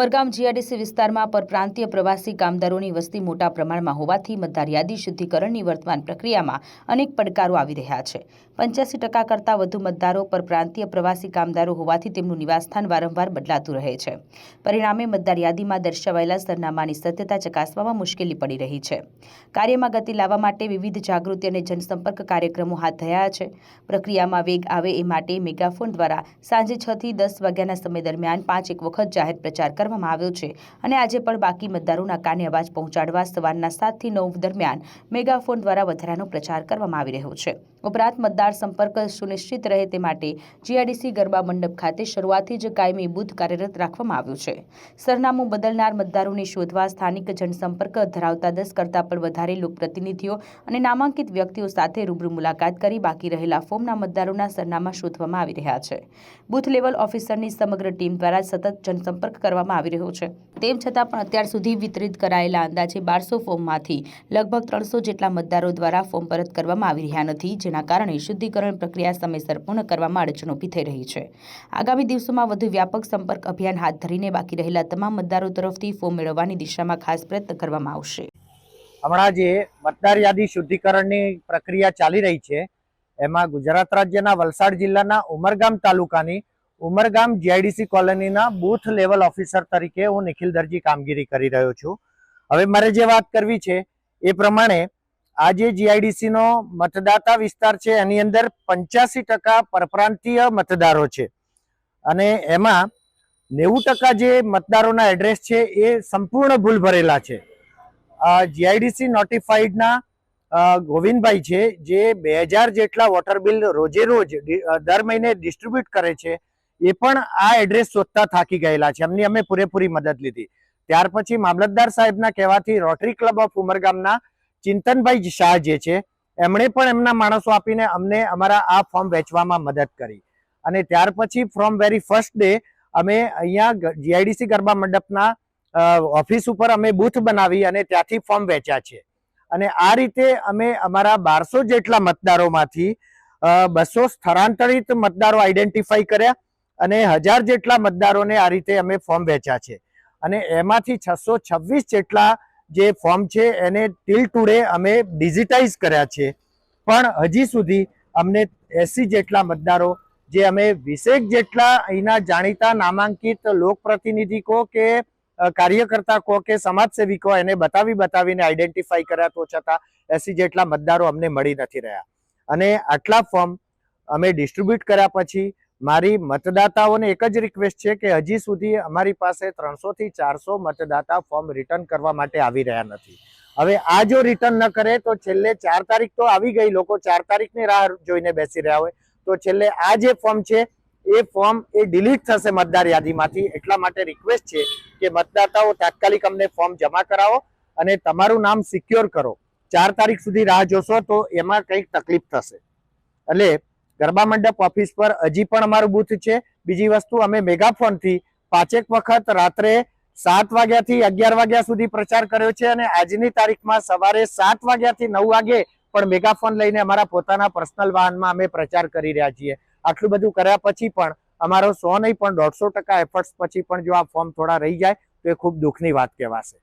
Umargam GRDC વિસ્તારમાં પરપ્રાંતીય પ્રવાસી કામદારોની વસ્તી મોટા પ્રમાણમાં હોવાથી મતદાર યાદી શુદ્ધિકરણની વર્તમાન પ્રક્રિયામાં અનેક પડકારો આવી રહ્યા છે. પંચ્યાસી ટકા કરતાં વધુ મતદારો પરપ્રાંતીય પ્રવાસી કામદારો હોવાથી તેમનું નિવાસસ્થાન વારંવાર બદલાતું રહે છે. પરિણામે મતદાર યાદીમાં દર્શાવાયેલા સરનામાની સત્યતા ચકાસવામાં મુશ્કેલી પડી રહી છે. કાર્યમાં ગતિ લાવવા માટે વિવિધ જાગૃતિ અને જનસંપર્ક કાર્યક્રમો હાથ ધરાયા છે. પ્રક્રિયામાં વેગ આવે એ માટે મેગાફોન દ્વારા સાંજે છથી દસ વાગ્યાના સમય દરમિયાન પાંચ એક વખત જાહેર પ્રચાર કરવામાં આવ્યો છે અને આજે પણ બાકી મતદારોના કાને અવાજ પહોંચાડવા સવારના સાતથી નવ દરમિયાન મેગાફોન દ્વારા વધારાનો પ્રચાર કરવામાં આવી રહ્યો છે. ઉપરાંત મતદાર સંપર્ક સુનિશ્ચિત રહે તે માટે જીઆઈડીસી ગરબા મંડપ ખાતે શરૂઆતથી જ કાયમી બુથ કાર્યરત રાખવામાં આવ્યું છે. સરનામું બદલનાર મતદારોને શોધવા સ્થાનિક જનસંપર્ક ધરાવતા દસ કરતાં પણ વધારે લોકપ્રતિનિધિઓ અને નામાંકિત વ્યક્તિઓ સાથે રૂબરૂ મુલાકાત કરી બાકી રહેલા ફોર્મના મતદારોના સરનામા શોધવામાં આવી રહ્યા છે. બુથ લેવલ ઓફિસરની સમગ્ર ટીમ દ્વારા સતત જનસંપર્ક કરવામાં આવી રહ્યો છે. તેમ છતાં પણ અત્યાર સુધી વિતરિત કરાયેલા અંદાજે બારસો ફોર્મમાંથી લગભગ ત્રણસો જેટલા મતદારો દ્વારા ફોર્મ પરત કરવામાં આવી રહ્યા નથી, જેના કારણે શુદ્ધિકરણ પ્રક્રિયા સમયસર પૂર્ણ કરવામાં અડચણ ઊભી થઈ રહી છે. આગામી દિવસોમાં વધુ વ્યાપક સંપર્ક અભિયાન હાથ ધરીને બાકી રહેલા તમામ મતદારો તરફથી ફોર્મ મેળવવાની દિશામાં ખાસ પ્રયત્ન કરવામાં આવશે. હમણાં જે મતદાર યાદી શુદ્ધિકરણની પ્રક્રિયા ચાલી રહી છે, એમાં ગુજરાત રાજ્યના વલસાડ જિલ્લાના ઉમરગામ તાલુકાની ઉમરગામ જીઆઈડીસી કોલોનીના બૂથ લેવલ ઓફિસર તરીકે હું નિખિલ દરજી કામગીરી કરી રહ્યો છું. હવે મારે જે વાત કરવી છે એ પ્રમાણે આજે જીઆઈડીસીનો મતદાતા વિસ્તાર છે એની અંદર પંચ્યાસી ટકા પરપ્રાંતીય મતદારો છે. અને એમાં નેવું ટકા જે મતદારોના એડ્રેસ છે એ સંપૂર્ણ ભૂલ ભરેલા છે જીઆઈડીસી નોટિફાઈડના ગોવિંદભાઈ છે જે બે જેટલા વોટર બિલ રોજે રોજ દર મહિને ડિસ્ટ્રીબ્યુટ કરે છે એ પણ આ એડ્રેસ શોધતા થાકી ગયેલા છે. એમની અમે પૂરેપૂરી મદદ લીધી. ત્યાર પછી મામલતદાર સાહેબના કહેવાથી રોટરી ક્લબ ઓફ ઉમરગામના ચિંતનભાઈ શાહ જે છે, એમણે પણ એમના માણસો આપીને અમને અમારા આ ફોર્મ વેચવામાં મદદ કરી. અને ત્યાર પછી ફ્રોમ વેરી ફર્સ્ટ ડે અમે અહીંયા જીઆઈડીસી ગરબા મંડપના ઓફિસ ઉપર અમે બૂથ બનાવી અને ત્યાંથી ફોર્મ વેચ્યા છે. અને આ રીતે અમે અમારા બારસો જેટલા મતદારોમાંથી બસો સ્થળાંતરિત મતદારો આઈડેન્ટિફાઈ કર્યા. અને હજાર જેટલા મતદારોને આ રીતે અમે ફોર્મ વેચ્યા છે. અને એમાંથી છસો છવ્વીસ જેટલા જે ફોર્મ છે એને ટીલ ટુડે અમે ડિજિટાઇઝ કર્યા છે. પણ હજી સુધી અમને એસી જેટલા મતદારો, જે અમે વીસેક જેટલા અહીંના જાણીતા નામાંકિત લોકપ્રતિનિધિ કહો કે કાર્યકર્તા કહો કે સમાજસેવી કહો એને બતાવી બતાવીને આઈડેન્ટિફાઈ કર્યા તો છતાં એસી જેટલા મતદારો અમને મળી નથી રહ્યા. અને આટલા ફોર્મ અમે ડિસ્ટ્રીબ્યુટ કર્યા પછી મારી મતદાતાઓને એક જ રિક્વેસ્ટ છે કે હજી સુધી અમારી પાસે ત્રણસો થી ચારસો મતદાતા ફોર્મ રિટર્ન કરવા માટે આવી રહ્યા નથી. હવે આ જો રિટર્ન ન કરે તો છેલ્લે ચાર તારીખ તો આવી ગઈ. લોકો ચાર તારીખની રાહ જોઈને બેસી રહ્યા હોય. તો છેલ્લે આ જે ફોર્મ છે, એ ફોર્મ એ ડિલીટ થશે મતદાર યાદીમાંથી. એટલા માટે રિક્વેસ્ટ છે કે મતદાતાઓ તાત્કાલિક અમને ફોર્મ જમા કરાવો અને તમારું નામ સિક્યોર કરો. ચાર તારીખ સુધી રાહ જોશો તો એમાં કંઈક તકલીફ થશે. એટલે ગરબા મંડપ ઓફિસ પર હજી પણ અમારું બૂથ છે. બીજી વસ્તુ, અમે મેગાફોનથી પાંચેક વખત રાત્રે સાત વાગ્યાથી અગિયાર વાગ્યા સુધી પ્રચાર કર્યો છે અને આજની તારીખમાં સવારે સાત વાગ્યાથી નવ વાગે પણ મેગાફોન લઈને અમારા પોતાના પર્સનલ વાહનમાં અમે પ્રચાર કરી રહ્યા છીએ. આટલું બધું કર્યા પછી પણ અમારો સો નહીં પણ દોઢસો ટકા એફર્ટ્સ પછી પણ જો આ ફોર્મ થોડા રહી જાય તો એ ખૂબ દુઃખની વાત કહેવાશે.